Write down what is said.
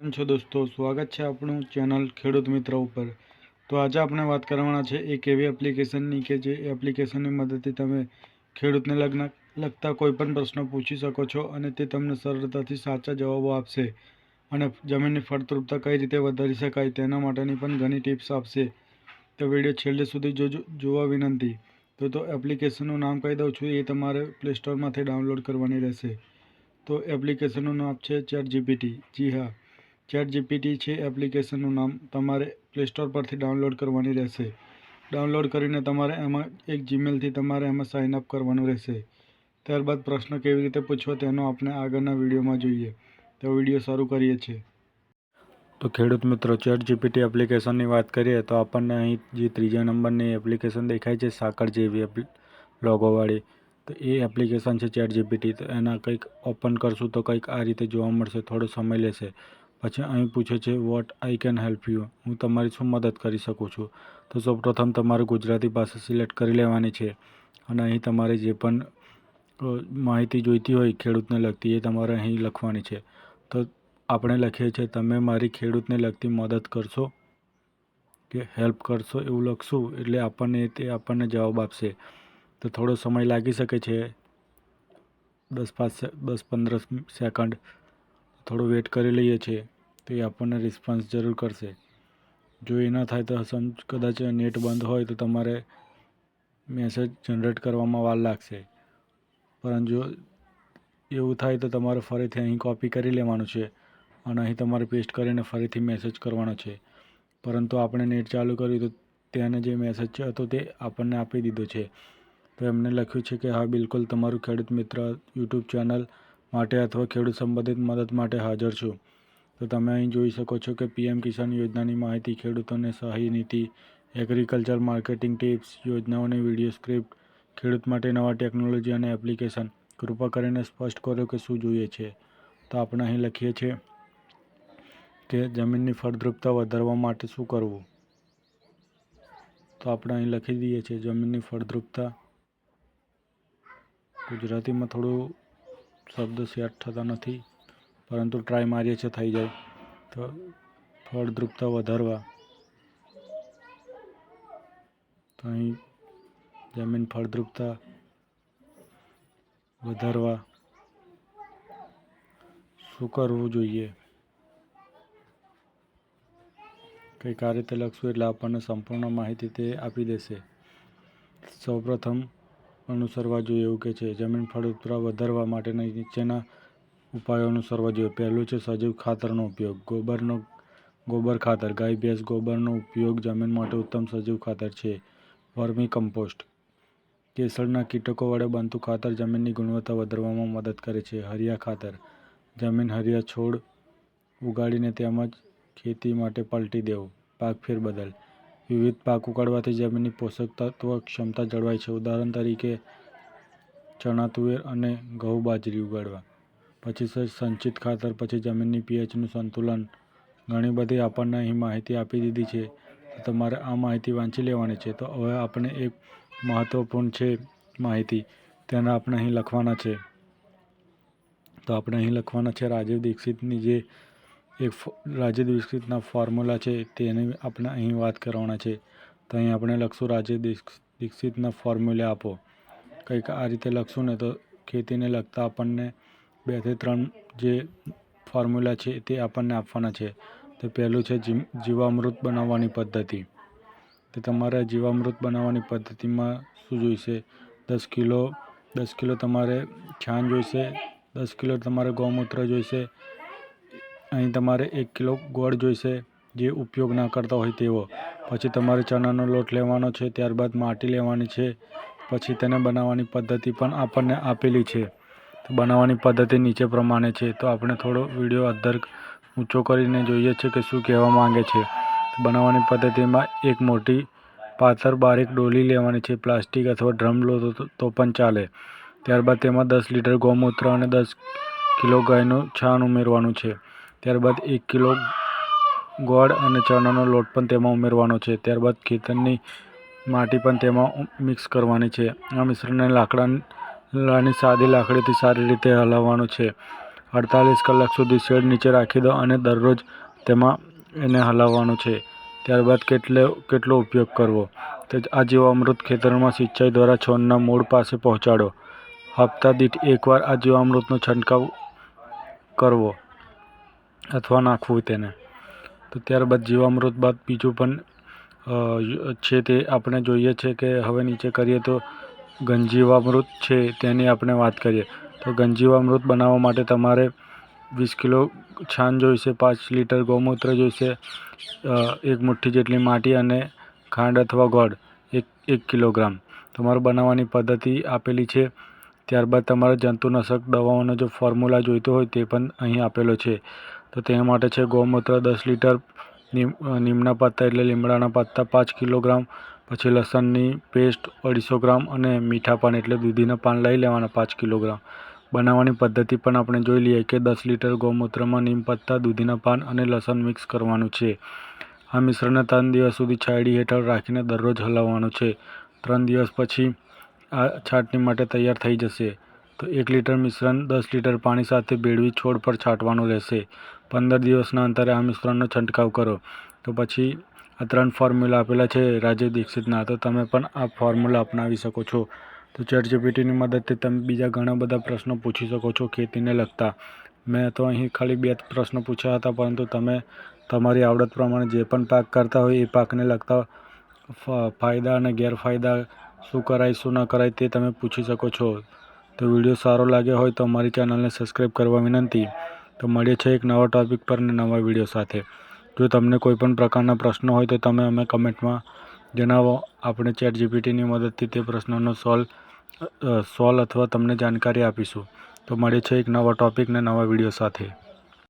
કેમ છો દોસ્તો? સ્વાગત છે આપણું ચેનલ ખેડૂત મિત્ર ઉપર. તો આજે આપણે વાત કરવાના છે એક એવી એપ્લિકેશનની કે જે એપ્લિકેશનની મદદથી તમે ખેડૂતને લગ્ન, લગતા કોઈ પણ પ્રશ્નો પૂછી શકો છો અને તે તમને સરળતાથી સાચા જવાબો આપશે અને જમીનની ફળદ્રુપતા કઈ રીતે વધારી શકાય તેના માટેની પણ ઘણી ટિપ્સ આપશે. તો વીડિયો છેલ્લે સુધી જોજો, જોવા વિનંતી. તો તો એપ્લિકેશનનું નામ કહી દઉં છું, એ તમારે પ્લે સ્ટોરમાંથી ડાઉનલોડ કરવાની રહેશે. તો એપ્લિકેશનનું નામ છે ચેટ જીપીટી જી હા. ચેટ જીપીટી છે, એપ્લિકેશનનું નામ તમારે પ્લે સ્ટોર પરથી ડાઉનલોડ કરવાની રહેશે. ડાઉનલોડ કરીને તમારે એમાં એક જીમેલથી તમારે એમાં સાઇન અપ કરવાનું રહેશે. ત્યારબાદ પ્રશ્ન કેવી રીતે પૂછવો તેનો આપણે આગળના વિડીયોમાં જોઈએ. તો વીડિયો શરૂ કરીએ છીએ. તો ખેડૂત મિત્રો ચેટ જીપીટી એપ્લિકેશનની વાત કરીએ તો આપણને અહીં જે ત્રીજા નંબરની એપ્લિકેશન દેખાય છે, સાકર જેવી લોગોવાળી. તો એ એપ્લિકેશન છે ચેટ જીપીટી તો એના કંઈક ઓપન કરશું તો કંઈક આ રીતે જોવા મળશે, થોડો સમય લેશે. પછી અહીં પૂછે છે what I can help you હું તમારી શું મદદ કરી શકું છું? તો સૌપ્રથમ તમારે ગુજરાતી ભાષા સિલેક્ટ કરી લેવાની છે અને અહીં તમારે જે પણ માહિતી જોઈતી હોય, ખેડૂતને લગતી, એ તમારે અહીં લખવાની છે. તો આપણે લખીએ છીએ, તમે મારી ખેડૂતને લગતી મદદ કરશો? કે હેલ્પ કરશો? એવું લખશું, એટલે આપણને તે આપણને જવાબ આપશે. તો થોડો સમય લાગી શકે છે. દસ પાંચ દસ પંદર સેકન્ડ. થોડો વેટ કરી લઈએ છીએ, તો એ આપણને રિસ્પોન્સ જરૂર કરશે. જો એ ના થાય તો સમજ કદાચ નેટ બંધ હોય તો તમારે મેસેજ જનરેટ કરવામાં વાર લાગશે. પરંતુ જો એવું થાય તો તમારે ફરીથી અહીં કોપી કરી લેવાનું છે અને અહીં તમારે પેસ્ટ કરીને ફરીથી મેસેજ કરવાનો છે. પરંતુ આપણે નેટ ચાલુ કર્યું તો તેને જે મેસેજ છે હતો તે આપણને આપી દીધો છે. તો એમને લખ્યું છે કે હા, બિલકુલ તમારું ખેડૂત મિત્ર યુટ્યુબ ચેનલ માટે અથવા ખેડૂત સંબંધિત મદદ માટે હાજર છું. તો તમે અહીં જોઈ શકો છો કે પીએમ કિસાન યોજનાની માહિતી, ખેડૂતોને સહાય નીતિ, એગ્રીકલ્ચર માર્કેટિંગ ટિપ્સ, યોજનાઓની વીડિયો સ્ક્રિપ્ટ, ખેડૂત માટે નવા ટેકનોલોજી અને એપ્લિકેશન. કૃપા કરીને સ્પષ્ટ કરો કે શું જોઈએ છે. તો આપણે અહીં લખીએ છીએ કે જમીનની ફળદ્રુપતા વધારવા માટે શું કરવું? તો આપણે અહીં લખી દઈએ છીએ જમીનની ફળદ્રુપતા. ગુજરાતીમાં થોડું શબ્દ સેટ થતા નથી, પરંતુ ટ્રાય મારીએ છીએ, થઈ જાય. તો ફળદ્રુપતા વધારવા. તો અહીં જમીન ફળદ્રુપતા વધારવા. શું કરવું જોઈએ? કંઈક આ રીતે લખશું એટલે આપણને સંપૂર્ણ માહિતી તે આપી દેશે. સૌપ્રથમ અનુસરવા જોઈએ એવું કે છે. જમીન ફળદ્રુપતા વધારવા માટેના નીચેના ઉપાયો અનુસરવા જોઈએ. પહેલું છે સજીવ ખાતરનો ઉપયોગ. ગોબરનો, ગોબર ખાતર. ગાય ભેંસ ગોબરનો ઉપયોગ જમીન માટે ઉત્તમ સજીવ ખાતર છે. Vermicompost. કેસરના કીટકો વડે બનતું ખાતર જમીનની ગુણવત્તા વધારવામાં મદદ કરે છે. હરિયા ખાતર. જમીન હરિયા છોડ ઉગાડીને તેમજ ખેતી માટે પલટી દેવું. પાક ફેરબદલ વિવિધ પાક ઉગાડવાથી જમીનની પોષક તત્વ ક્ષમતા જળવાય છે. ઉદાહરણ તરીકે, ચણા, તુવેર અને ઘઉં બાજરી ઉગાડવા. પછી સંચિત ખાતર, પછી જમીનની પીએચનું સંતુલન. ઘણી બધી આપણને અહીં માહિતી આપી દીધી છે. તમારે આ માહિતી વાંચી લેવાની છે. તો હવે આપણે એક મહત્ત્વપૂર્ણ છે માહિતી. તેને આપણે અહીં લખવાના છે. તો આપણે અહીં લખવાના છે રાજીવ દીક્ષિતની જે એક રાજીવ દીક્ષિતના ફોર્મ્યુલા છે, તેની આપણે અહીં વાત કરવાના છે. તો અહીં આપણે લખશું રાજીવ દીક્ષિતના ફોર્મ્યુલા આપો. કંઈક આ રીતે લખશું ને તો ખેતીને લગતા આપણને બેથી ત્રણ જે ફોર્મ્યુલા છે તે આપણને આપવાના છે. તો પહેલું છે જીવામૃત બનાવવાની પદ્ધતિ. તો તમારે જીવામૃત બનાવવાની પદ્ધતિમાં શું જોઈશે? દસ કિલો દસ કિલો તમારે છાણ જોઈશે, દસ કિલો તમારે ગૌમૂત્ર જોઈશે અહીં તમારે એક કિલો ગોળ જોઈશે, જે ઉપયોગ ના કરતા હોય તેવો. પછી તમારે ચણાનો લોટ લેવાનો છે, ત્યારબાદ માટી લેવાની છે, પછી તેને બનાવવાની પદ્ધતિ પણ આપણને આપેલી છે. તો બનાવવાની પદ્ધતિ નીચે પ્રમાણે છે. તો આપણે થોડો વીડિયો અધ્ધર ઊંચો કરીને જોઈએ છે કે શું કહેવા માંગે છે. બનાવવાની પદ્ધતિમાં એક મોટી પાથર બારીક ડોલી લેવાની છે, પ્લાસ્ટિક અથવા ડ્રમ લો તો પણ ચાલે. ત્યારબાદ તેમાં દસ લીટર ગૌમૂત્ર અને દસ કિલો ગાયનું છાણ ઉમેરવાનું છે. ત્યારબાદ એક કિલો ગોળ અને ચણાનો લોટ પણ તેમાં ઉમેરવાનો છે. ત્યારબાદ ખેતરની માટી પણ તેમાં મિક્સ કરવાની છે. આ મિશ્રણને લાકડાની સાદી લાકડીથી સારી રીતે હલાવવાનું છે. અડતાલીસ કલાક સુધી શેડ નીચે રાખી દો અને દરરોજ તેમાં એને હલાવવાનું છે. ત્યારબાદ કેટલે, કેટલો ઉપયોગ કરવો? તો આ જીવામૃત ખેતરમાં સિંચાઈ દ્વારા છોડના મૂળ પાસે પહોંચાડો. હપ્તા દીઠ એકવાર આ જીવામૃતનો છંટકાવ કરવો. અથવા નાખવું તેને. તો ત્યારબાદ જીવામૃત બાદ બીજું પણ છે તે આપણે જોઈએ છે કે હવે નીચે કરીએ તો ગંજીવામૃત છે તેની આપણે વાત કરીએ. તો ગંજીવામૃત બનાવવા માટે તમારે વીસ કિલો છાણ જોઈશે, પાંચ લીટર ગૌમૂત્ર જોઈશે એક મુઠ્ઠી જેટલી માટી અને ખાંડ અથવા ગોળ, એક એક કિલોગ્રામ. તમારે બનાવવાની પદ્ધતિ આપેલી છે. ત્યારબાદ તમારે જંતુનાશક દવાઓનો જો ફોર્મ્યુલા જોઈતો હોય તે પણ અહીં આપેલો છે. તો તે માટે છે ગૌમૂત્ર દસ લીટર નીમ નીમના પત્તા એટલે લીમડાના પત્તા પાંચ કિલોગ્રામ, પછી લસણની પેસ્ટ અઢીસો ગ્રામ અને મીઠા પાન એટલે દૂધીના પાન લઈ લેવાના પાંચ કિલોગ્રામ. બનાવવાની પદ્ધતિ પણ આપણે જોઈ લઈએ કે દસ લીટર ગૌમૂત્રમાં નીમ પત્તા, દૂધીના પાન અને લસણ મિક્સ કરવાનું છે. આ મિશ્રણને ત્રણ દિવસ સુધી છાયડી હેઠળ રાખીને દરરોજ હલાવવાનું છે. ત્રણ દિવસ પછી આ છાટણી માટે તૈયાર થઈ જશે. તો એક લીટર મિશ્રણ, દસ લીટર પાણી સાથે ભેળવી છોડ પર છાંટવાનું રહેશે. પંદર દિવસના અંતરે આ મિશ્રણનો છંટકાવ કરો. તો પછી આ ત્રણ ફોર્મ્યુલા આપેલા છે રાજે દીક્ષિતના. તો તમે પણ આ ફોર્મ્યુલા અપનાવી શકો છો. તો ચેટ મદદથી તમે બીજા ઘણા બધા પ્રશ્નો પૂછી શકો છો ખેતીને લગતા. મેં તો અહીં ખાલી બે પ્રશ્નો પૂછ્યા હતા, પરંતુ તમે તમારી આવડત પ્રમાણે જે પણ પાક કરતા હોય એ પાકને લગતા ફાયદા અને ગેરફાયદા શું કરાય, શું ન કરાય તે તમે પૂછી શકો છો. તો વીડિયો સારો લાગ્યો હોય તો અમારી ચેનલને સબસ્ક્રાઈબ કરવા વિનંતી. તો મળીએ છીએ એક નવા ટોપિક પર અને નવા વીડિયો સાથે. જો તમને કોઈપણ પ્રકારના પ્રશ્નો હોય તો તમે અમે કમેન્ટમાં જણાવો. આપણે ચેટ જીપીટીની મદદથી તે પ્રશ્નોનો સોલ્વ સોલ્વ અથવા તમને જાણકારી આપીશું. તો મળીએ છીએ એક નવા ટોપિક ને નવા વીડિયો સાથે.